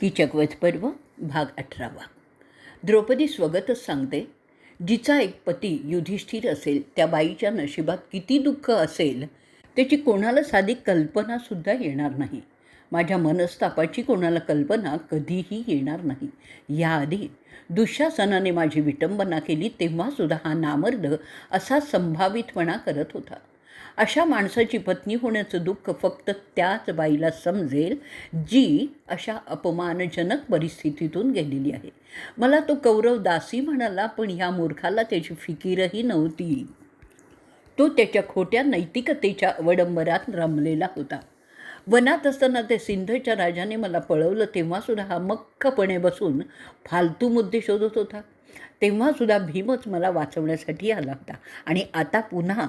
कीचकवध पर्व भाग अठरावा. द्रौपदी स्वगतच सांगते जिचा एक पती युधिष्ठिर असेल त्या बाईच्या नशिबात किती दुःख असेल त्याची कोणाला साधी कल्पनासुद्धा येणार नाही. माझ्या मनस्तापाची कोणाला कल्पना कधीही येणार नाही. याआधी दुःशासनाने माझी विटंबना केली तेव्हासुद्धा हा नामर्द असा संभावितपणा करत होता. अशा माणसाची पत्नी होण्याचं दुःख फक्त त्याच बाईला समजेल जी अशा अपमानजनक परिस्थितीतून गेलेली आहे. मला तो कौरव दासी म्हणाला पण ह्या मूर्खाला त्याची फिकीरही नव्हती. तो त्याच्या खोट्या नैतिकतेच्या अवडंबरात रमलेला होता. वनात असताना ते सिंधच्या राजाने मला पळवलं तेव्हासुद्धा हा मक्खपणे बसून फालतू मुद्दे शोधत होता. तेव्हासुद्धा भीमच मला वाचवण्यासाठी आला होता. आणि आता पुन्हा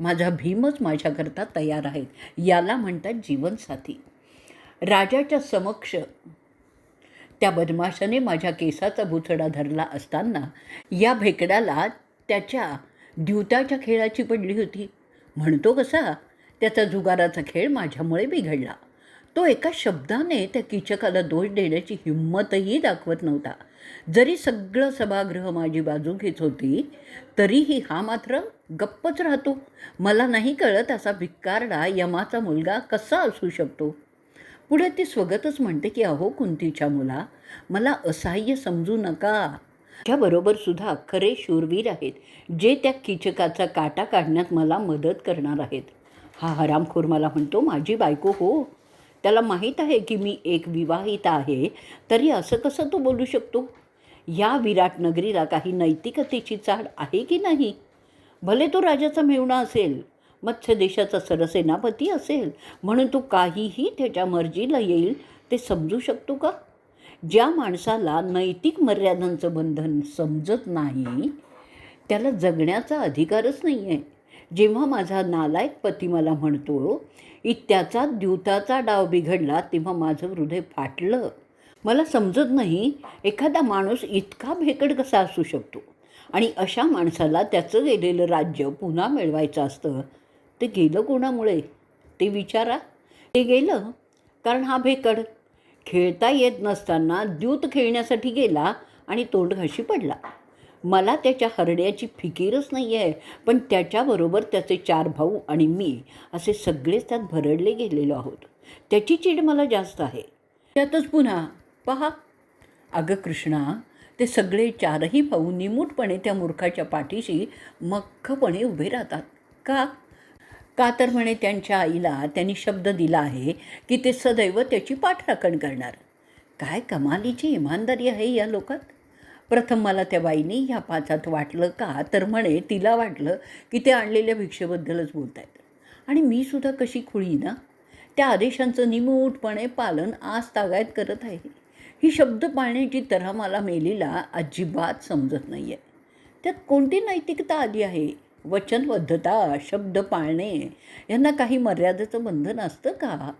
माझा भीमच माझ्याकरता तयार आहेत याला म्हणतात जीवनसाथी. राजाच्या समक्ष त्या बदमाशाने माझ्या केसाचा बुचडा धरला असताना या भेकडाला त्याच्या द्यूताच्या खेळाची पडली होती. म्हणतो कसा? त्याचा जुगाराचा खेळ माझ्यामुळे बिघडला. तो एका शब्दाने त्या किचकाला दोष देण्याची हिंमतही दाखवत नव्हता. जरी सगळं सभागृह माझी बाजू घेत होती तरीही हा मात्र गप्पच राहतो. मला नाही कळत असा भिक्कारडा यमाचा मुलगा कसा असू शकतो. पुढे ती स्वगतच म्हणते की अहो कुंतीच्या मुला मला असहाय्य समजू नका. त्याबरोबर सुद्धा खरे शूरवीर आहेत जे त्या किचकाचा काटा काढण्यात मला मदत करणार आहेत. हा हरामखोर मला म्हणतो माझी बायको हो. त्याला माहीत आहे की मी एक विवाहित आहे तरी असं कसं तो बोलू शकतो? या विराट नगरीला काही नैतिकतेची चाड आहे की नाही? भले तो राजाचा मेवणा असेल मत्स्य देशाचा सरसेनापती असेल म्हणून तो काहीही त्याच्या मर्जीला येईल ते समजू शकतो का? ज्या माणसाला नैतिक मर्यादांचं बंधन समजत नाही त्याला जगण्याचा अधिकारच नाही आहे जेव्हा माझा नालायक पती मला म्हणतो इत्याचा द्यूताचा डाव बिघडला तेव्हा माझं हृदय फाटलं. मला समजत नाही एखादा माणूस इतका भेकड कसा असू शकतो? आणि अशा माणसाला त्याचं गेलेलं राज्य पुन्हा मिळवायचं असतं? ते गेलं कोणामुळे? ते विचारा. ते गेलं कारण हा भेकड खेळता येत नसताना द्यूत खेळण्यासाठी गेला आणि तोंडघाशी पडला. मला त्याच्या हरड्याची फिकीरच नाही आहे पण त्याच्याबरोबर त्याचे चार भाऊ आणि मी असे सगळेच त्यात भरडले गेलेलो आहोत. त्याची चीड मला जास्त आहे. त्यातच पुन्हा पहा. अगं कृष्णा ते सगळे चारही भाऊ निमूटपणे त्या मूर्खाच्या पाठीशी मख्खपणे उभे राहतात. का? का तर म्हणे त्यांच्या आईला त्यांनी शब्द दिला आहे की ते सदैव त्याची पाठराखण करणार. काय कमालीची इमानदारी आहे या लोकात? प्रथम मला त्या बाईने ह्या पाचात वाटलं का तर म्हणे तिला वाटलं की ते आणलेल्या भिक्षेबद्दलच बोलत आहेत आणि मी सुद्धा कशी खुळी ना? त्या आदेशांचं निमूटपणे पालन आज तागायत करत आहे. ही शब्द पाळण्याची तऱ्हा मला मेलीला अजिबात समजत नाही आहे त्यात कोणती नैतिकता आली आहे? वचनबद्धता शब्द पाळणे यांना काही मर्यादेचं बंधन असतं का?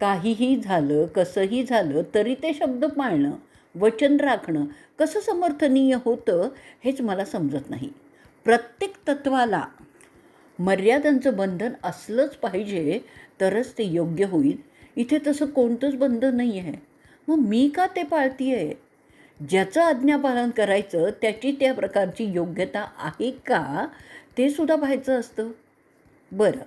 काहीही झालं कसंही झालं तरी ते शब्द पाळणं वचन राखणं कसं समर्थनीय होतं हेच मला समजत नाही. प्रत्येक तत्वाला मर्यादांचं बंधन असलंच पाहिजे तरच ते योग्य होईल. इथे तसं कोणतंच बंधन नाही आहे मग मी का ते पाळती आहे ज्याचं आज्ञापालन करायचं त्याची त्या प्रकारची योग्यता आहे का? ते सुद्धा पाहायचं असतं. बरं.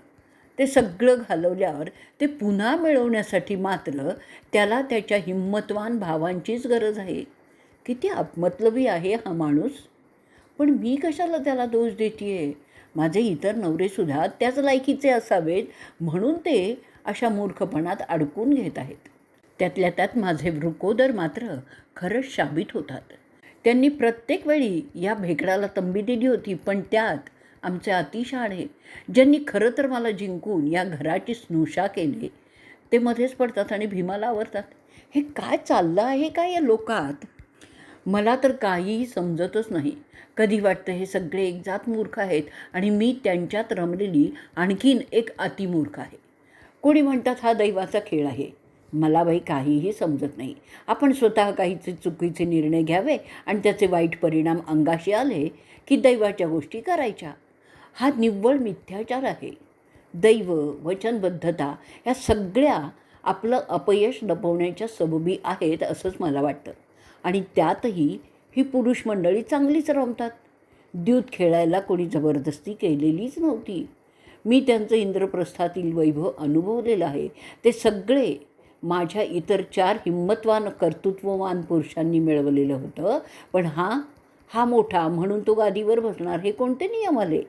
ते सगळं घालवल्यावर ते पुन्हा मिळवण्यासाठी मात्र त्याला त्याच्या हिंमतवान भावांचीच गरज आहे. किती अपमतलबी आहे हा माणूस. पण मी कशाला त्याला दोष देते आहे माझे इतर नवरेसुद्धा त्याच लायकीचे असावेत म्हणून ते अशा मूर्खपणात अडकून घेत आहेत. त्यातल्या त्यात माझे वृकोदर मात्र खरंच शाबित होतात. त्यांनी प्रत्येक वेळी या भेकडाला तंबी दिली होती पण त्यात आमचे अतिशाळे ज्यांनी खरं तर मला जिंकून या घराची स्नुषा केली ते मध्येच पडतात आणि भीमाला आवरतात. हे काय चाललं आहे का या लोकात? मला तर काहीही समजतच नाही. कधी वाटतं हे सगळे एक जात मूर्ख आहेत आणि मी त्यांच्यात रमलेली आणखीन एक अतिमूर्ख आहे. कोणी म्हणतात हा दैवाचा खेळ आहे. मला बाई काहीही समजत नाही. आपण स्वतः काहीचे चुकीचे निर्णय घ्यावे आणि त्याचे वाईट परिणाम अंगाशी आले की दैवाच्या गोष्टी करायच्या. हा निव्वळ मिथ्याचार आहे. दैव वचनबद्धता ह्या सगळ्या आपलं अपयश लपवण्याच्या सबबी आहेत असंच मला वाटतं. आणि त्यातही ही पुरुष मंडळी चांगलीच रमतात. द्यूत खेळायला कोणी जबरदस्ती केलेलीच नव्हती. मी त्यांचं इंद्रप्रस्थातील वैभव अनुभवलेलं आहे. ते सगळे माझ्या इतर चार हिंमतवान कर्तृत्ववान पुरुषांनी मिळवलेलं होतं. पण हा हा मोठा म्हणून तो गादीवर बसणार हे कोणते नियम आले?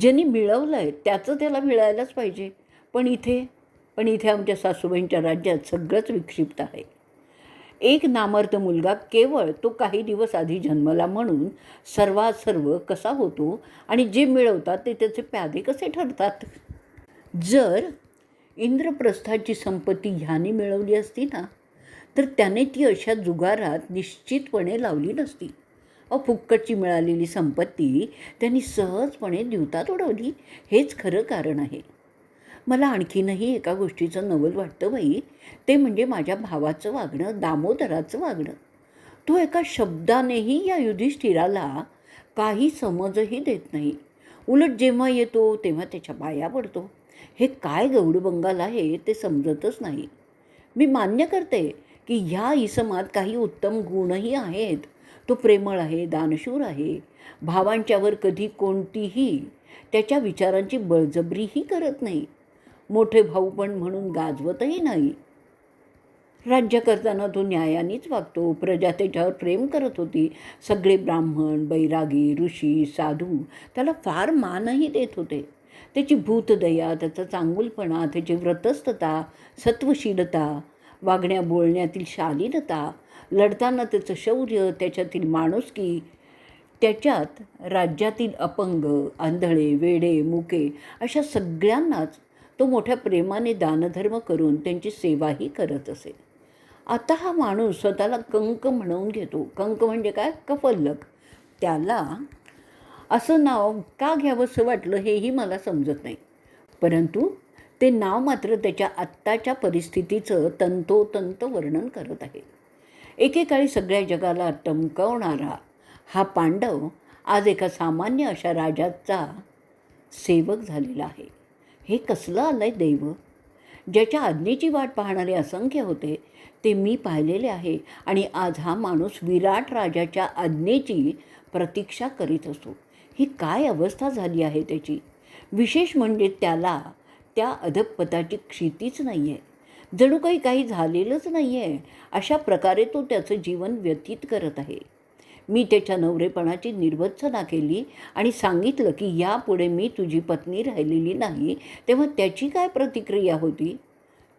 ज्यांनी मिळवलं आहे त्याचं त्याला मिळायलाच पाहिजे. पण इथे पण इथे आमच्या सासूबाईंच्या राज्यात सगळंच विक्षिप्त आहे. एक नामर्थ मुलगा केवळ तो काही दिवस आधी जन्मला म्हणून सर्वात सर्व कसा होतो आणि जे मिळवतात ते त्याचे प्यादे कसे ठरतात? जर इंद्रप्रस्थाची संपत्ती ह्याने मिळवली असती ना तर त्याने ती अशा जुगारात निश्चितपणे लावली नसती. अ फुक्कटची मिळालेली संपत्ती त्यांनी सहजपणे दिवतात उडवली. हेच खरं कारण आहे. मला आणखीनही एका गोष्टीचं नवल वाटतं बाई. ते म्हणजे माझ्या भावाचं वागणं दामोदराचं वागणं. तो एका शब्दानेही या युधिष्ठिराला काही समजही देत नाही. उलट जेव्हा येतो तेव्हा त्याच्या पाया पडतो. हे काय गौडबंगाल आहे ते समजतच नाही. मी मान्य करते की ह्या इसमात काही उत्तम गुणही आहेत. तो प्रेमळ आहे दानशूर आहे. भावांच्यावर कधी कोणतीही त्याच्या विचारांची बळजबरीही करत नाही. मोठे भाऊ पण म्हणून गाजवतही नाही. राज्य करताना तो न्यायानेच वागतो. प्रजा त्याच्यावर प्रेम करत होती. सगळे ब्राह्मण बैरागी ऋषी साधू त्याला फार मानही देत होते. त्याची भूतदया त्याचा चांगुलपणा त्याची व्रतस्थता सत्वशीलता वागण्या बोलण्यातील शालीनता लढताना त्याचं शौर्य त्याच्यातील माणुसकी त्याच्यात राज्यातील अपंग आंधळे वेडे मुके अशा सगळ्यांनाच तो मोठ्या प्रेमाने दानधर्म करून त्यांची सेवाही करत असे. आता हा माणूस स्वतःला कंक म्हणवून घेतो. कंक म्हणजे काय? कफल्लक त्याला असं नाव का घ्यावंसं वाटलं हेही मला समजत नाही. परंतु ते नाव मात्र त्याच्या आत्ताच्या परिस्थितीचं तंतोतंत वर्णन करत आहे. एकेकाळी सगळ्या जगाला टमकवणारा हा पांडव आज एका सामान्य अशा राजाचा सेवक झालेला आहे. हे कसलं आलं आहे दैव? ज्याच्या आज्ञेची वाट पाहणारे असंख्य होते ते मी पाहिलेले आहे आणि आज हा माणूस विराट राजाच्या आज्ञेची प्रतीक्षा करीत असतो ही काय अवस्था झाली आहे त्याची? विशेष म्हणजे त्याला त्या अधपपताची क्षितीच नाही आहे जणू काही काही झालेलंच नाही आहे अशा प्रकारे तो त्याचं जीवन व्यतीत करत आहे. मी त्याच्या नवरेपणाची निर्वत्सना केली आणि सांगितलं की यापुढे मी तुझी पत्नी राहिलेली नाही तेव्हा त्याची काय प्रतिक्रिया होती?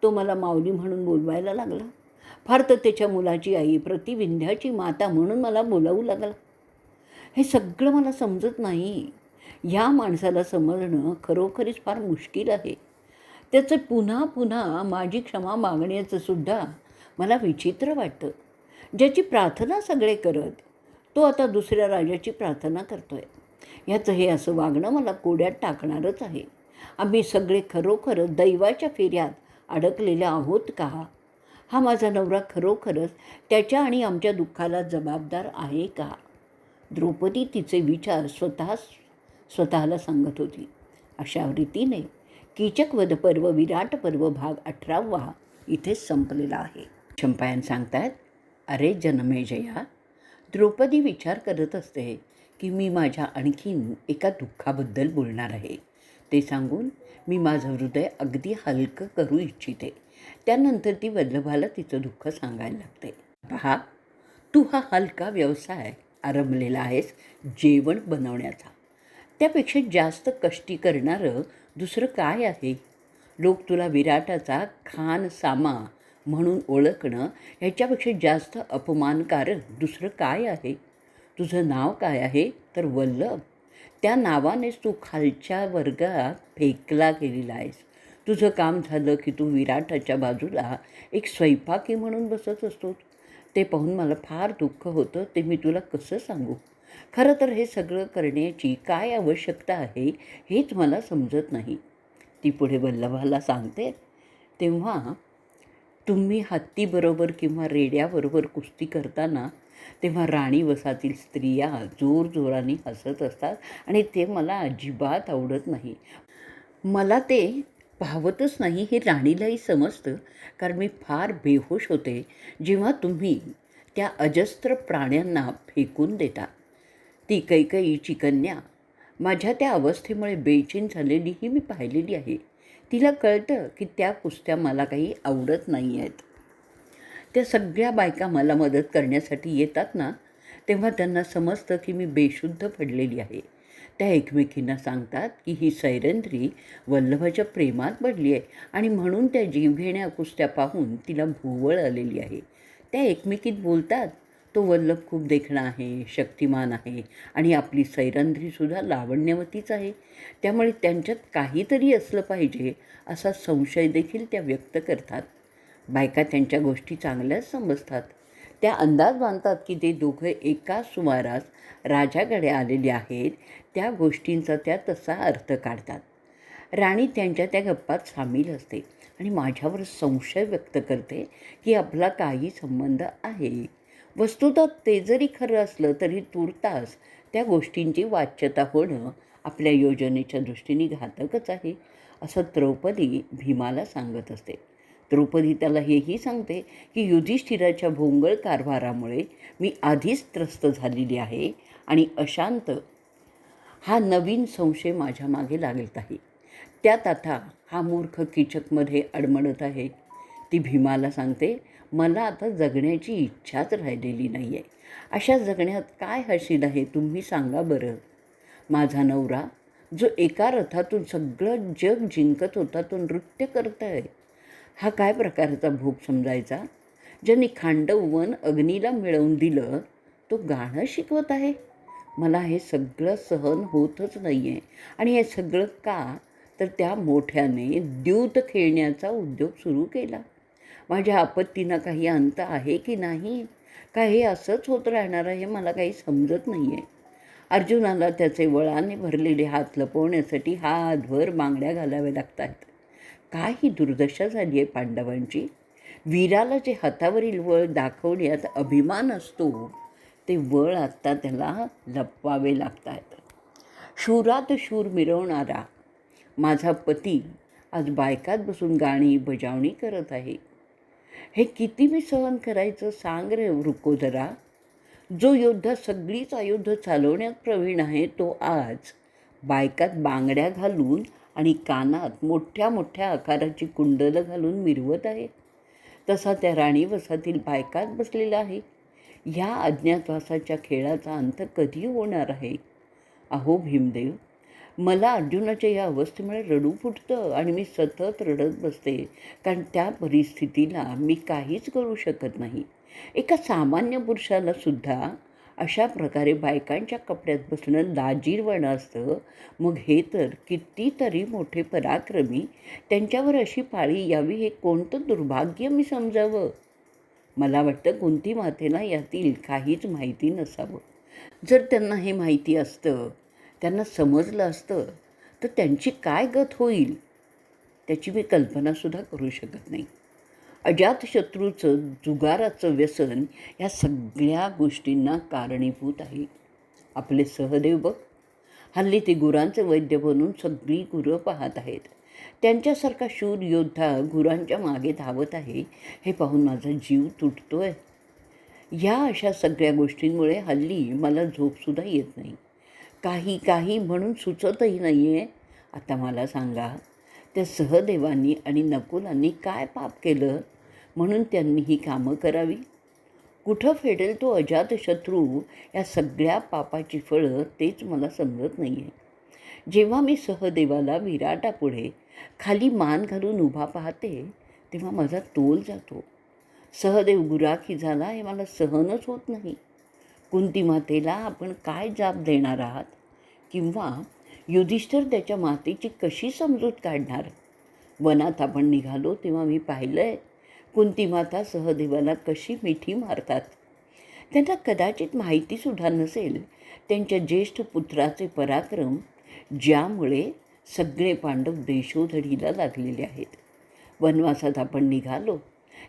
तो मला माऊली म्हणून बोलवायला लागला. फार तर त्याच्या मुलाची आई प्रतिविंध्याची माता म्हणून मला बोलावू लागला. हे सगळं मला समजत नाही. ह्या माणसाला समजणं खरोखरीच फार मुश्किल आहे. त्याचं पुन्हा पुन्हा माझी क्षमा मागण्याचं सुद्धा मला विचित्र वाटतं. ज्याची प्रार्थना सगळे करत तो आता दुसऱ्या राजाची प्रार्थना करतोय. ह्याचं हे असं वागणं मला कोड्यात टाकणारच आहे. आम्ही सगळे खरोखर दैवाच्या फेऱ्यात अडकलेले आहोत का? हा माझा नवरा खरोखरच त्याच्या आणि आमच्या दुःखाला जबाबदार आहे का? द्रौपदी तिचे विचार स्वतः स्वतःला सांगत होती. अशा रीतीने कीचकवध पर्व विराट पर्व भाग अठरावा इथेच संपलेला आहे. चंपायन सांगतात अरे जनमेजया द्रौपदी विचार करत असते की मी माझ्या आणखीन एका दुःखाबद्दल बोलणार आहे. ते सांगून मी माझं हृदय अगदी हलकं करू इच्छिते. त्यानंतर ती वल्लभाला तिचं दुःख सांगायला लागते. पहा तू हा हलका व्यवसाय आरंभलेला आहेस जेवण बनवण्याचा. त्यापेक्षा जास्त कष्टी करणारं दुसरं काय आहे? लोक तुला विराटाचा खान सामा म्हणून ओळखणं ह्याच्यापेक्षा जास्त अपमानकारक दुसरं काय आहे? तुझं नाव काय आहे? तर वल्लभ. त्या नावानेच तू खालच्या वर्गात फेकला गेलेला आहेस. तुझं काम झालं की तू विराटाच्या बाजूला एक स्वयंपाकी म्हणून बसत असतोस. ते पाहून मला फार दुःख होतं ते मी तुला कसं सांगू? खरं तर हे सगळं करण्याची काय आवश्यकता आहे हेच मला समजत नाही. ती पुढे वल्लभाला सांगते तेव्हा तुम्ही हत्तीबरोबर किंवा रेड्याबरोबर कुस्ती करताना तेव्हा राणी वसातील स्त्रिया जोरजोराने हसत असतात आणि ते मला अजिबात आवडत नाही. मला ते पाहवतच नाही हे राणीलाही समजतं कारण मी फार बेहोश होते जेव्हा तुम्ही त्या अजस्त्र प्राण्यांना फेकून देता. ती कैकईची कन्या माझ्या त्या अवस्थेमुळे बेचीन झालेलीही मी पाहिलेली आहे. तिला कळतं की त्या कुस्त्या मला काही आवडत नाही आहेत त्या सगळ्या बायका मला मदत करण्यासाठी येतात ना तेव्हा त्यांना समजतं की मी बेशुद्ध पडलेली आहे. त्या एकमेकींना सांगतात की ही सैरंद्री वल्लभाच्या प्रेमात पडली आहे आणि म्हणून त्या जीवघेण्या कुस्त्या पाहून तिला भोवळ आलेली आहे. त्या एकमेकीत बोलतात तो वल्लभ खूप देखणा आहे शक्तिमान आहे आणि आपली सैरंद्रीसुद्धा लावण्यवतीच आहे. त्यामुळे त्यांच्यात काहीतरी असलं पाहिजे असा संशय देखील त्या व्यक्त करतात. बायका त्यांच्या गोष्टी चांगल्याच समजतात. त्या अंदाज बांधतात की ते दोघं एका सुमारास राजाकडे आलेले आहेत त्या गोष्टींचा त्या तसा अर्थ काढतात. राणी त्यांच्या त्या गप्पात सामील असते आणि माझ्यावर संशय व्यक्त करते की आपला काही संबंध आहे. वस्तुतः ते जरी खरं असलं तरी तुर्तास त्या गोष्टींची वाच्यता होणं आपल्या योजनेच्या दृष्टीने घातकच आहे असं द्रौपदी भीमाला सांगत असते. द्रौपदी त्याला हेही सांगते की युधिष्ठिराच्या भोंगळ कारभारामुळे मी आधीच त्रस्त झालेली आहे आणि अशांत हा नवीन संशय माझ्या मागे लागत आहे त्यात आता हा मूर्ख किचकमध्ये अडमडत आहे. ती भीमाला सांगते मला आता जगण्याची इच्छाच राहिलेली नाही आहे अशा जगण्यात काय हशील आहे तुम्ही सांगा बरं. माझा नवरा जो एका रथातून सगळं जग जिंकत होता तो नृत्य करत आहे हा काय प्रकारचा भोग समजायचा? ज्यांनी खांडववन अग्नीला मिळवून दिलं तो गाणं शिकवत आहे. मला हे सगळं सहन होतच नाही आहे आणि हे सगळं का? तर त्या मोठ्याने द्यूत खेळण्याचा उद्योग सुरू केला. माझ्या आपत्तीनं काही अंत आहे की नाही? का हे असंच होत राहणार आहे मला काही समजत नाही आहे अर्जुनाला त्याचे वळाने भरलेले हात लपवण्यासाठी हातभर बांगड्या घालाव्या लागत आहेत काय ही दुर्दशा झाली आहे पांडवांची? वीराला जे हातावरील वळ दाखवण्यात अभिमान असतो ते वळ आत्ता त्याला लपवावे लागत आहेत शूरात शूर मिरवणारा माझा पती आज बायकात बसून गाणी बजावणी करत आहे. हे किती मी सहन करायचं सांग रे रुको जरा जो योद्धा सगळीच अयोध्या चालवण्यात प्रवीण आहे तो आज बायकात बांगड्या घालून आणि कानात मोठ्या मोठ्या आकाराची कुंडलं घालून मिरवत आहे तसा त्या राणी वसातील बायकात बसलेला आहे. ह्या अज्ञातवासाच्या खेळाचा अंत कधी होणार आहे? अहो भीमदेव मला अर्जुनाच्या या अवस्थेमुळे रडू फुटतं आणि मी सतत रडत बसते. कारण त्या परिस्थितीला मी काहीच करू शकत नाही. एका सामान्य पुरुषाला सुद्धा अशा प्रकारे बायकांच्या कपड्यात बसणं लाजीरवाणं असतं. मग हे तर कितीतरी मोठे पराक्रमी त्यांच्यावर अशी पाळी यावी हे कोणतं दुर्भाग्य मी समजावं? मला वाटतं कोणती मातेला यातील काहीच माहिती नसावं. जर त्यांना हे माहिती असतं त्यांना समजलं असतं तर त्यांची काय गत होईल? त्याची मी कल्पनासुद्धा करू शकत नाही. अजातशत्रूचं जुगाराचं व्यसन या सगळ्या गोष्टींना कारणीभूत आहे. आपले सहदेव बघ. हल्ली ते गुरांचे वैद्य बनून सगळी गुरं पाहत आहेत. त्यांच्यासारखा शूर योद्धा गुरांच्या मागे धावत आहे. हे पाहून माझा जीव तुटतो आहे ह्या अशा सगळ्या गोष्टींमुळे हल्ली मला झोपसुद्धा येत नाही. काही काही म्हणून सुचतही नाही आहे आता मला सांगा त्या सहदेवांनी आणि नकुलांनी काय पाप केलं? म्हणून त्यांनी ही कामं करावी. कुठं फेडेल तो अजातशत्रू या सगळ्या पापाची फळं तेच मला समजत नाही आहे जेव्हा मी सहदेवाला विराटापुढे खाली मान घालून उभा पाहते तेव्हा माझा तोल जातो. सहदेव गुराखी झाला हे मला सहनच होत नाही. कुंती मातेला आपण काय जाब देणार आहात? किंवा युधिष्ठिर त्याच्या मातेची कशी समजूत काढणार? वनात आपण निघालो तेव्हा मी पाहिलं आहे कुंती माता सहदेवाला कशी मिठी मारतात? त्यांना कदाचित माहितीसुद्धा नसेल. त्यांच्या ज्येष्ठ पुत्राचे पराक्रम ज्यामुळे सगळे पांडव देशोधडीला लागलेले आहेत. वनवासात आपण निघालो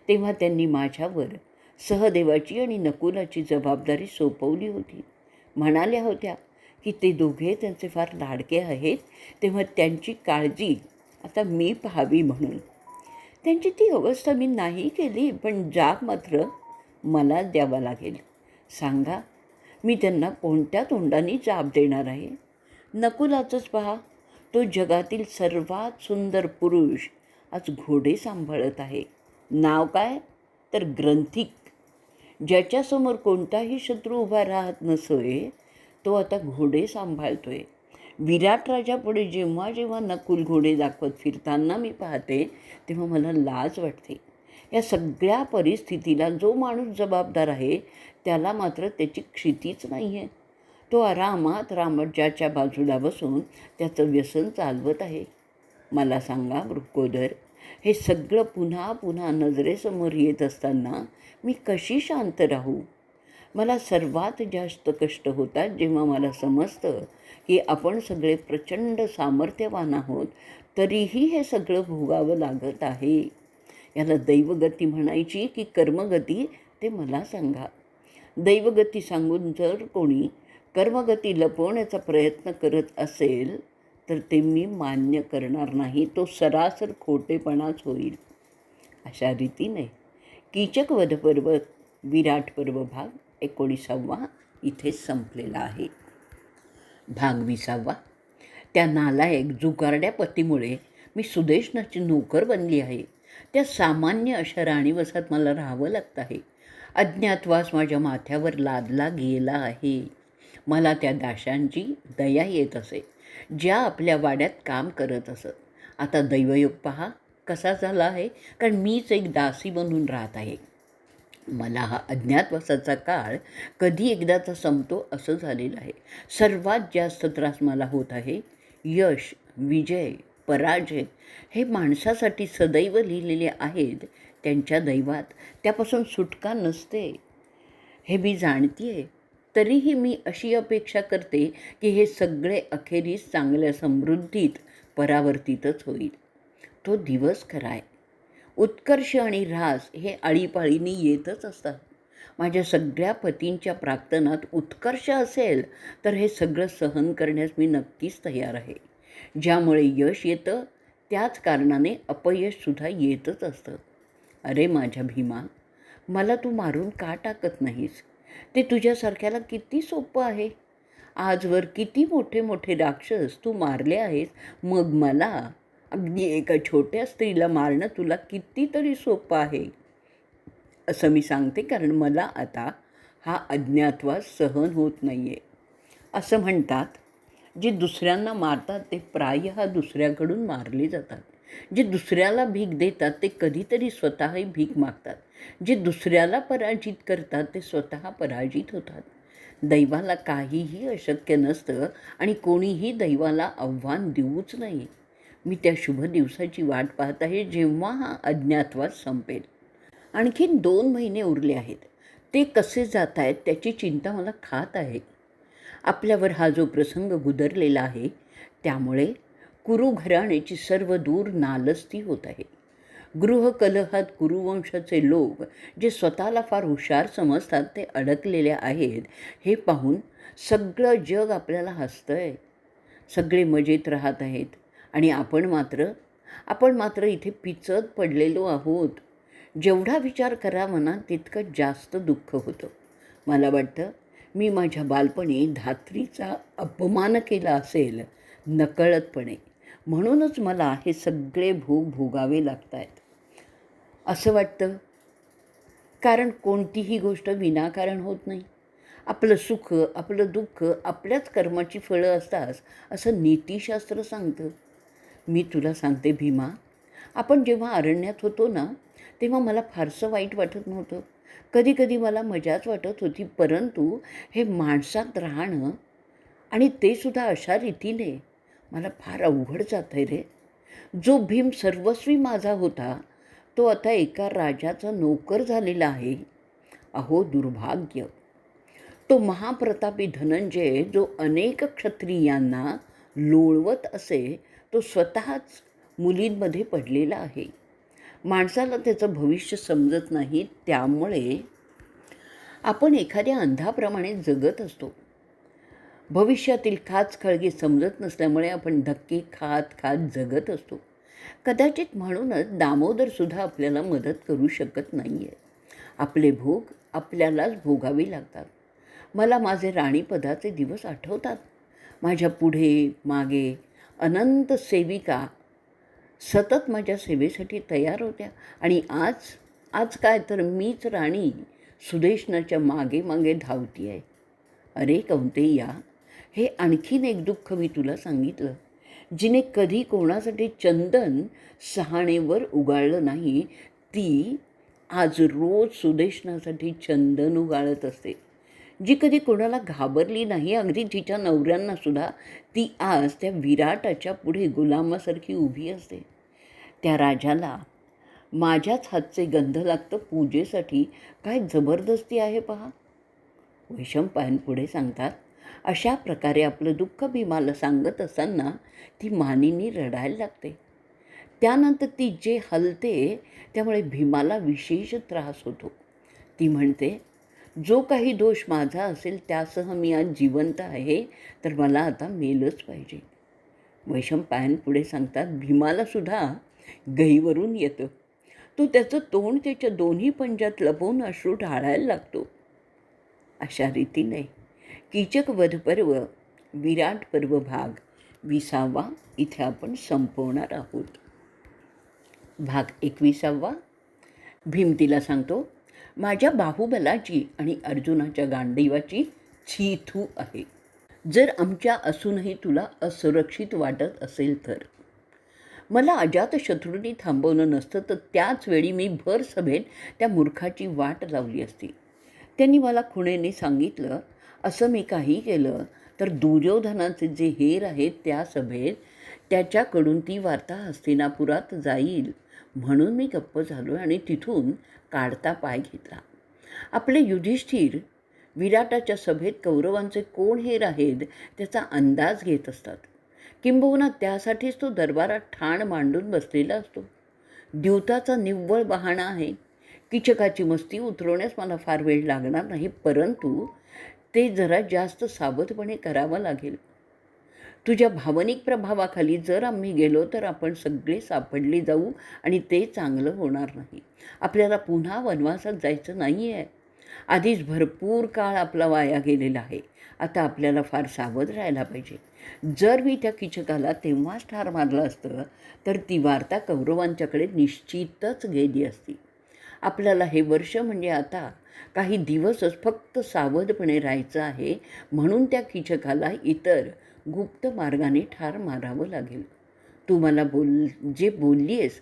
तेव्हा त्यांनी माझ्यावर सहदेवाची आणि नकुलाची जबाबदारी सोपवली होती. म्हणाल्या होत्या की ते दोघे त्यांचे फार लाडके आहेत तेव्हा त्यांची काळजी आता मी पाहावी म्हणून. त्यांची ती अवस्था मी नाही केली पण जाग मात्र मला द्यावा लागेल. सांगा मी त्यांना कोणत्या तोंडाने जाब देणार आहे? नकुलाचंच पहा तो जगातील सर्वात सुंदर पुरुष आज घोडे सांभाळत आहे. नाव काय? तर ग्रंथिक. ज्याच्यासमोर कोणताही शत्रू उभा राहत नसोय तो आता घोडे सांभाळतोय. विराट राजापुढे जेव्हा जेव्हा नकुल घोडे दाखवत फिरताना मी पाहते तेव्हा मला लाज वाटते. या सगळ्या परिस्थितीला जो माणूस जबाबदार आहे त्याला मात्र त्याची क्षितीच नाही आहे तो आरामात रामज्याच्या बाजूला बसून त्याचं व्यसन चालवत आहे. मला सांगा मृकोदर हे सगळं पुन्हा पुन्हा नजरेसमोर येत असताना मी कशी शांत राहू? मला सर्वात जास्त कष्ट होतात जेव्हा मला समजतं की आपण सगळे प्रचंड सामर्थ्यवान आहोत तरीही हे सगळं भोगावं लागत आहे. याला दैवगती म्हणायची की कर्मगती ते मला सांगा. दैवगती सांगून जर कोणी कर्मगती लपवण्याचा प्रयत्न करत असेल तर ते मी मान्य करणार नाही. तो सरासर खोटेपणाच होईल. अशा रीतीने कीचक वध पर्वत विराट पर्व भाग एकोणीसावा इथे संपलेला आहे. भाग विसावा. त्या नालायक जुगारड्या पतीमुळे मी सुदेशनाची नोकर बनली आहे. त्या सामान्य अशा राणीवसात मला राहावं लागतं आहे. अज्ञातवास माझ्या माथ्यावर लादला गेला आहे. मला त्या दाशांची दया येत असे. ज्या आपल्या वाड्यात काम करत असत. आता दैवयोग पहा कसा झाला आहे. कारण मीच एक दासी बनून राहत आहे. मला हा अज्ञातवासाचा काळ कधी एकदाचा संपतो असं झालेलं आहे. सर्वात जास्त त्रास मला होत आहे यश विजय पराजय हे माणसासाठी सदैव लिहिलेले आहेत. त्यांच्या दैवात त्यापासून सुटका नसते. हे मी जाणते आहे तरीही मी अशी अपेक्षा करते की हे सगळे अखेरीस चांगल्या समृद्धीत परावर्तितच होईल. तो दिवस खरा आहे. उत्कर्ष आणि ऱ्हास हे आळीपाळीने येतच असतात. माझ्या सगळ्या पतींच्या प्रार्थनात उत्कर्ष असेल तर हे सगळं सहन करण्यास मी नक्कीच तयार आहे. ज्यामुळे यश येतं त्याच कारणाने अपयशसुद्धा येतच असतं. अरे माझ्या भीमा मला तू मारून का टाकत नाहीस? ते तुझ्यासारख्याला किती सोपं आहे? आजवर किती मोठे मोठे राक्षस तू मारले आहेस मग मला? अगदी एका छोट्या स्त्रीला मारणं तुला कितीतरी सोपं आहे असं मी सांगते कारण मला आता हा अज्ञातवास सहन होत नाही आहे असं म्हणतात जे दुसऱ्यांना मारतात ते प्राय हा दुसऱ्याकडून मारले जातात. जे दुसऱ्याला भीक देतात ते कधीतरी स्वतःही भीक मागतात. जे दुसऱ्याला पराजित करतात ते स्वतः पराजित होतात. दैवाला काहीही अशक्य नसतं आणि कोणीही दैवाला आव्हान देऊच नाही. मी त्या शुभ दिवसाची वाट पाहत आहे जेव्हा हा अज्ञातवास संपेल. आणखीन दोन महिने उरले आहेत. ते कसे जात आहेत त्याची चिंता मला खात आहे. आपल्यावर हा जो प्रसंग गुदरलेला आहे त्यामुळे कुरु घराण्याची सर्व दूर नालस्ती होत आहे. गृहकलहात कुरुवंशाचे लोक जे स्वतःला फार हुशार समजतात ते अडकलेले आहेत हे पाहून सगळं जग आपल्याला हसतं आहे सगळे मजेत राहत आहेत. आणि आपण मात्र आपण मात्र इथे पिचत पडलेलो आहोत. जेवढा विचार करा मनात तितकं जास्त दुःख होतं. मला वाटतं मी माझ्या बालपणी धात्रीचा अपमान केला असेल नकळतपणे. म्हणूनच मला हे सगळे भोग भोगावे लागत आहेत असं वाटतं? कारण कोणतीही गोष्ट विनाकारण होत नाही. आपलं सुख आपलं दुःख आपल्याच कर्माची फळं असतात असं नीतिशास्त्र सांगतं. मी तुला सांगते भीमा. आपण जेव्हा अरण्यात होतो ना तेव्हा मला फारसं वाईट वाटत नव्हतं. कधी कधी मला मजाच वाटत होती परंतु हे माणसात राहणं आणि ते सुद्धा अशा रीतीने मला फार अवघड जात आहे रे. जो भीम सर्वस्वी माझा होता तो आता एका राजाचा नोकर झालेला आहे. अहो दुर्भाग्य. तो महाप्रतापी धनंजय जो अनेक क्षत्रियांना लोळवत असे तो स्वतःच मुलींमध्ये पडलेला आहे. माणसाला त्याचं भविष्य समजत नाही त्यामुळे आपण एखाद्या अंधाप्रमाणे जगत असतो. भविष्यातील खाच खळगे समजत नसल्यामुळे आपण धक्के खात खात जगत असतो. कदाचित म्हणूनच दामोदरसुद्धा आपल्याला मदत करू शकत नाही आहे आपले भोग आपल्यालाच भोगावे लागतात. मला माझे राणीपदाचे दिवस आठवतात. माझ्या पुढे मागे अनंत सेविका सतत माझ्या सेवेसाठी तयार होत्या. आणि आज आज काय तर मीच राणी सुदेशनाच्या मागे मागे धावती आहे अरे कौंतेया हे आणखीन एक दुःख मी तुला सांगितलं जिने कधी कोणासाठी चंदन सहाणेवर उगाळलं नाही ती आज रोज सुदेशनासाठी चंदन उगाळत असते. जी कधी कोणाला घाबरली नाही अगदी तिच्या नवऱ्यांना सुद्धा ती आज त्या विराटाच्या पुढे गुलामासारखी उभी असते. त्या राजाला माझ्याच हातचे गंध लागतं पूजेसाठी काय जबरदस्ती आहे पहा. वैशंपायन पुढे सांगतात अशा प्रकारे आपलं दुःख भीमाला सांगत असताना ती मानिनी रडायला लागते. त्यानंतर ती जे हलते त्यामुळे भीमाला विशेष त्रास होतो. ती म्हणते जो काही दोष माझा असेल त्यासह मी आज जिवंत आहे तर मला आता मेलच पाहिजे. वैशंपायन पुढे सांगतात भीमालासुद्धा गहीवरून येतं. तो त्याचं तोंड त्याच्या दोन्ही पंजात लपवून अश्रू ढाळायला लागतो. अशा रीतीने कीचक वध पर्व विराट पर्व भाग विसावा इथे आपण संपवणार आहोत. भाग एकविसावा भीम तिला सांगतो माझ्या बाहुबलाची आणि अर्जुनाच्या गांडीवाची छीथू आहे. जर आमच्या असूनही तुला असुरक्षित वाटत असेल तर. मला अजातशत्रूंनी थांबवलं नसतं तर त्याच वेळी मी भर सभेत त्या मूर्खाची वाट लावली असती. त्यांनी मला खुणेने सांगितलं असं मी काही केलं तर दुर्योधनाचे जे हेर आहेत त्या सभेत त्याच्याकडून ती वार्ता हस्तिनापुरात जाईल. म्हणून मी गप्प झालो आणि तिथून काढता पाय घेतला. आपले युधिष्ठिर विराटाच्या सभेत कौरवांचे कोण हेर आहेत त्याचा अंदाज घेत असतात. किंबहुना त्यासाठीच तो दरबारात ठाण मांडून बसलेला असतो. द्यूताचा निव्वळ बहाणा आहे. किचकाची मस्ती उतरवण्यास मला फार वेळ लागणार नाही परंतु ते जरा जास्त सावधपणे करावं लागेल. तुझ्या भावनिक प्रभावाखाली जर आम्ही गेलो तर आपण सगळे सापडले जाऊ आणि ते चांगलं होणार नाही. आपल्याला पुन्हा वनवासात जायचं नाही आहे आधीच भरपूर काळ आपला वाया गेलेला आहे. आता आपल्याला फार सावध राहायला पाहिजे. जर मी त्या किचकाला तेव्हाच ठार मारलं असतं तर ती वार्ता कौरवांच्याकडे निश्चितच गेली असती. आपल्याला हे वर्ष म्हणजे आता काही दिवसच फक्त सावधपणे राहायचं आहे म्हणून त्या किचकाला इतर गुप्त मार्गाने ठार मारावं लागेल. तू मला बोल जे बोलली आहेस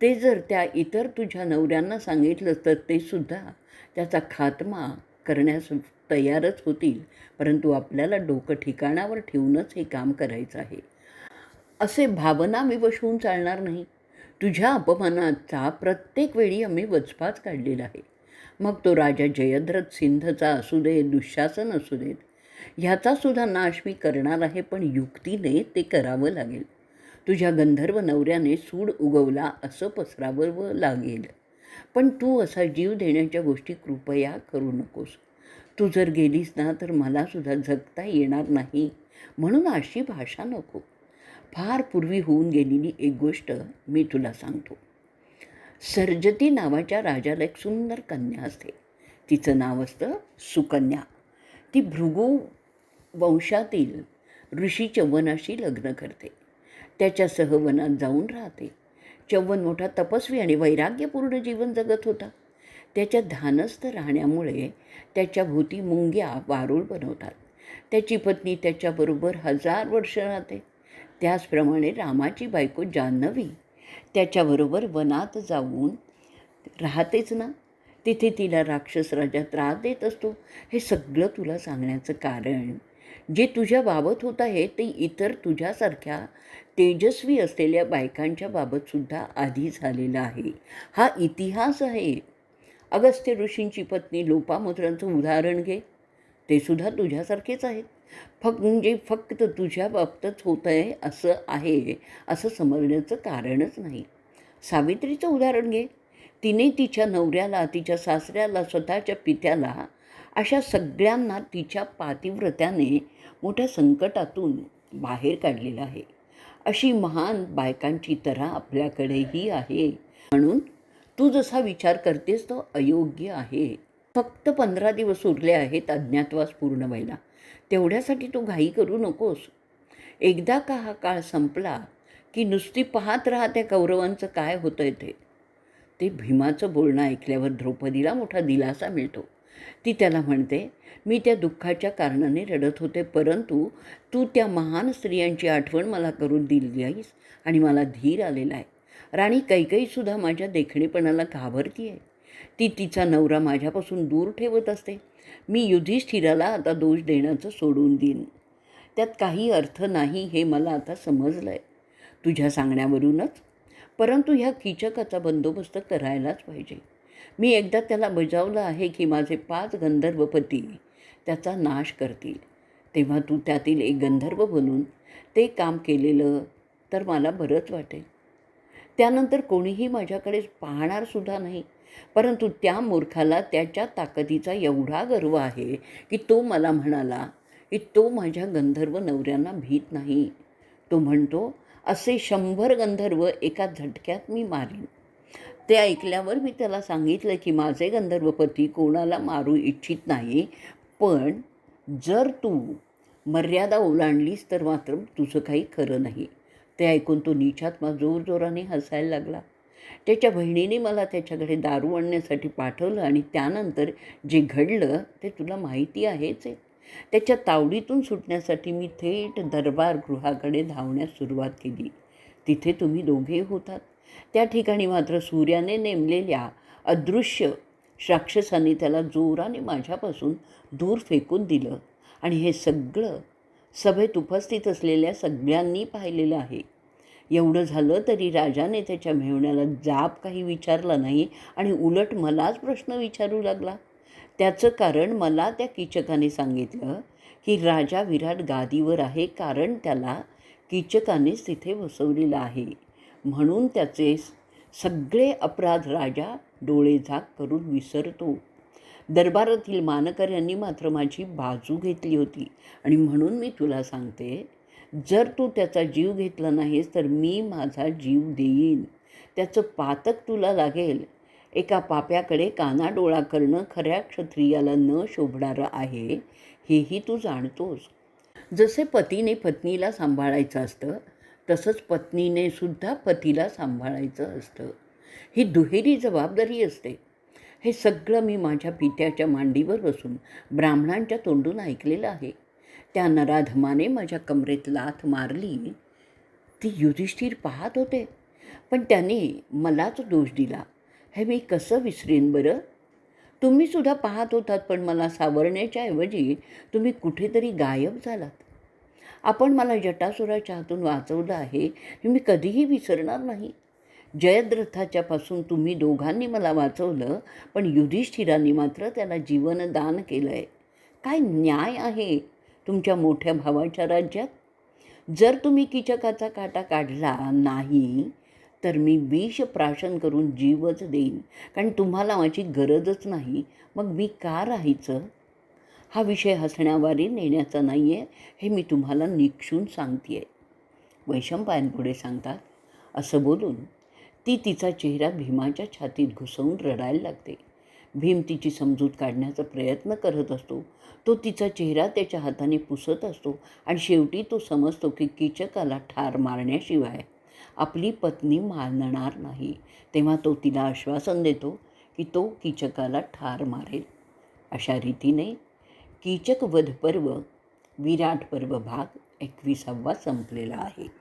ते जर त्या इतर तुझ्या नवऱ्यांना सांगितलं तर ते सुद्धा त्याचा खात्मा करण्यास तयारच होतील. परंतु आपल्याला डोकं ठिकाणावर ठेवूनच हे काम करायचं आहे. असे भावना विवश होऊन चालणार नाही. तुझ्या अपमानाचा प्रत्येक वेळी आम्ही वचपाच काढलेला आहे. मग तो राजा जयद्रथ सिंधचा असू दे दुःशासन असू देत ह्याचासुद्धा नाश मी करणार आहे पण युक्तीने ते करावं लागेल. तुझ्या गंधर्व नवऱ्याने सूड उगवला असं पसरावं लागेल. पण तू असा जीव देण्याच्या गोष्टी कृपया करू नकोस. तू जर गेलीस ना तर मलासुद्धा जगता येणार नाही. म्हणून अशी भाषा नको. फार पूर्वी होऊन गेलेली एक गोष्ट मी तुला सांगतो. सर्जती नावाच्या राजाला एक सुंदर कन्या असते. तिचं नाव असतं सुकन्या. ती भृगू वंशातील ऋषी चव्वनाशी लग्न करते. त्याच्यासह वनात जाऊन राहते. चव्वन मोठा तपस्वी आणि वैराग्यपूर्ण जीवन जगत होता. त्याच्या धानस्थ राहण्यामुळे त्याच्या भोवती मुंग्या वारूळ बनवतात. त्याची पत्नी त्याच्याबरोबर हजार वर्ष राहते. त्याचप्रमाणे रामाची बायको जान्हवी त्याच्याबरोबर वनात जाऊन राहतेच ना. तिथे तिला राक्षस राजा त्रास देत असतो. हे सगळं तुला सांगण्याचं कारण जे तुझ्या बाबत होत आहे ते इतर तुझ्यासारख्या तेजस्वी असलेल्या बायकांच्या बाबतसुद्धा आधी झालेला आहे. हा इतिहास आहे. अगस्त्य ऋषींची पत्नी लोपामुद्रांचं उदाहरण घे. ते सुद्धा तुझ्यासारखेच आहेत. फक्त म्हणजे फक्त तुझ्या बाबतच होत आहे असं आहे असं समजण्याचं कारणच नाही. सावित्रीचं उदाहरण घे. तिने तिच्या नवऱ्याला तिच्या सासऱ्याला स्वतःच्या पित्याला अशा सगळ्यांना तिच्या पातिव्रत्याने मोठ्या संकटातून बाहेर काढलेलं आहे. अशी महान बायकांची तरा आपल्याकडेही आहे. म्हणून तू जसा विचार करतेस तो अयोग्य आहे. फक्त पंधरा दिवस उरले आहेत अज्ञातवास पूर्ण व्हायला. तेवढ्यासाठी तू घाई करू नकोस. एकदा का हा काळ संपला की नुसती पाहत राहा त्या कौरवांचं काय होतंय ते. ते भीमाचं बोलणं ऐकल्यावर द्रौपदीला मोठा दिलासा मिळतो. ती त्याला म्हणते मी त्या दुःखाच्या कारणाने रडत होते परंतु तू त्या महान स्त्रियांची आठवण मला करून दिली आहेस आणि मला धीर आलेला आहे. राणी कैकईसुद्धा माझ्या देखणेपणाला घाबरती आहे ती तिचा नवरा माझ्यापासून दूर ठेवत असते. मी युधिष्ठिराला आता दोष देण्याचं सोडून देईन. त्यात काही अर्थ नाही हे मला आता समजलं आहे तुझ्या सांगण्यावरूनच परंतु ह्या कीचकाचा बंदोबस्त करायलाच पाहिजे. मी एकदा त्याला बजावलं आहे की माझे पाच गंधर्वपती त्याचा नाश करतील. तेव्हा तू त्यातील एक गंधर्व बनून ते काम केलेलं तर मला बरंच वाटेल. त्यानंतर कोणीही माझ्याकडे पाहणारसुद्धा नाही. परंतु त्या मूर्खाला त्याच्या ताकदीचा एवढा गर्व आहे की तो मला म्हणाला की तो माझ्या गंधर्व नवऱ्यांना भीत नाही. तो म्हणतो असे शंभर गंधर्व एका झटक्यात मी मारीन. ते ऐकल्यावर मी त्याला सांगितलं की माझे गंधर्वपती कोणाला मारू इच्छित नाही पण जर तू मर्यादा ओलांडलीस तर मात्र तुझं काही खरं नाही. ते ऐकून तो निचात्मा जोरजोराने हसायला लागला. त्याच्या बहिणीने मला त्याच्याकडे दारू आणण्यासाठी पाठवलं आणि त्यानंतर जे घडलं ते तुला माहिती आहेच आहे. त्याच्या तावडीतून सुटण्यासाठी मी थेट दरबार गृहाकडे धावण्यास सुरुवात केली. तिथे तुम्ही दोघे होतात. त्या ठिकाणी मात्र सूर्याने नेमलेल्या अदृश्य राक्षसाने त्याला जोराने माझ्यापासून दूर फेकून दिलं आणि हे सगळं सभेत उपस्थित असलेल्या सगळ्यांनी पाहिलेलं आहे. एवढं झालं तरी राजाने त्याच्या मेहण्याला जाब काही विचारला नाही आणि उलट मलाच प्रश्न विचारू लागला. त्याचं कारण मला त्या किचकाने सांगितलं की राजा विराट गादीवर आहे कारण त्याला कीचकानेच तिथे बसवलेलं आहे. म्हणून त्याचे सगळे अपराध राजा डोळे झाक करून विसरतो. दरबारातील मानकऱ्यांनी मात्र माझी बाजू घेतली होती आणि म्हणून मी तुला सांगते जर तू त्याचा जीव घेतला नाहीस तर मी माझा जीव देईन. त्याचं पातक तुला लागेल. एका पाप्याकडे कानाडोळा करणं खऱ्या क्षत्रियाला न शोभणारं आहे हेही तू जाणतोस. जसे पतीने पत्नीला सांभाळायचं असतं तसंच पत्नीने सुद्धा पतीला सांभाळायचं असतं. ही दुहेरी जबाबदारी असते. हे सगळं मी माझ्या पित्याच्या मांडीवर बसून ब्राह्मणांच्या तोंडून ऐकलेलं आहे. त्या नराधमाने माझ्या कमरेत लाथ मारली. ती युधिष्ठिर पाहत होते पण त्याने मलाच दोष दिला. हे मी कसं विसरीन बरं? तुम्हीसुद्धा पाहत होतात पण मला सावरण्याच्या ऐवजी तुम्ही कुठेतरी गायब झालात. आपण मला जटासुराच्या हातून वाचवलं आहे हे मी कधीही विसरणार नाही. जयद्रथाच्यापासून तुम्ही दोघांनी मला वाचवलं पण युधिष्ठिरांनी मात्र त्याला जीवनदान केलं आहे काय न्याय आहे तुमच्या मोठ्या भावाच्या राज्यात? जर तुम्ही किचकाचा काटा काढला नाही तर मी विष प्राशन करून जीवच देईन. कारण तुम्हाला माझी गरजच नाही. मग मी का राहायचं? हा विषय हसण्यावारी नेण्याचा नाही आहे हे मी तुम्हाला निक्षून सांगते आहे वैशंपायांपुढे सांगतात असं बोलून ती तिचा चेहरा भीमाच्या छातीत घुसवून रडायला लागते. भीम तिची समजूत काढण्याचा प्रयत्न करत असतो. तो तिचा चेहरा त्याच्या हाताने पुसत असतो आणि शेवटी तो समजतो की किचकाला ठार मारण्याशिवाय आपली पत्नी मारणार नाही. तेव्हा तो तिला आश्वासन देतो की तो कीचकाला ठार मारेल. अशा रीतीने कीचक वध पर्व विराट पर्व भाग एकविसावा संपलेला आहे.